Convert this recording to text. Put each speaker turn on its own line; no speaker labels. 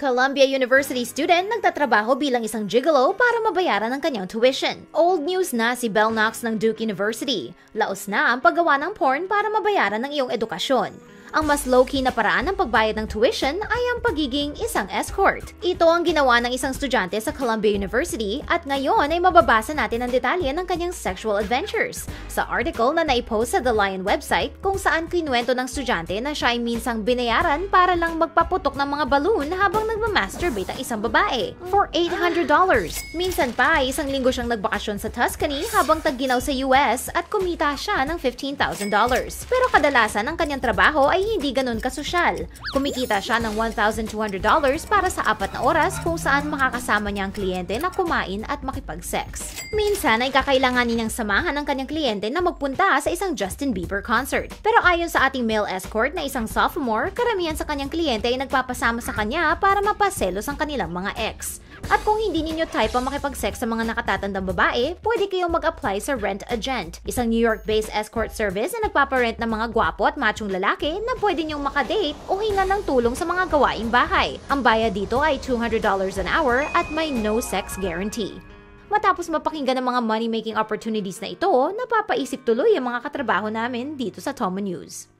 Columbia University student nagtatrabaho bilang isang gigolo para mabayaran ang kanyang tuition. Old news na si Bell Knox ng Duke University. Laos na ang paggawa ng porn para mabayaran ang iyong edukasyon. Ang mas low-key na paraan ng pagbayad ng tuition ay ang pagiging isang escort. Ito ang ginawa ng isang estudyante sa Columbia University at ngayon ay mababasa natin ang detalye ng kanyang sexual adventures sa article na naipost sa The Lion website kung saan kinuwento ng estudyante na siya ay minsang binayaran para lang magpaputok ng mga balloon habang nagmamasturbate ang isang babae for $800. Minsan pa ay isang linggo siyang nagbakasyon sa Tuscany habang tagginaw sa US at kumita siya ng $15,000. Pero kadalasan ang kanyang trabaho ay ay hindi ganun kasosyal. Kumikita siya ng $1,200 para sa apat na oras kung saan makakasama niya ang kliyente na kumain at makipag-sex. Minsan ay kakailanganin niyang samahan ang kanyang kliyente na magpunta sa isang Justin Bieber concert. Pero ayon sa ating male escort na isang sophomore, karamihan sa kanyang kliyente ay nagpapasama sa kanya para mapaselos ang kanilang mga ex. At kung hindi ninyo type ang makipag-sex sa mga nakatatandang babae, pwede kayong mag-apply sa Rent Agent, isang New York-based escort service na nagpaparent ng mga gwapo at machong lalaki na pwede nyong makadate o hinga ng tulong sa mga gawaing bahay. Ang bayad dito ay $200 an hour at may no sex guarantee. Matapos mapakinggan ng mga money-making opportunities na ito, napapaisip tuloy ang mga katrabaho namin dito sa Tomo News.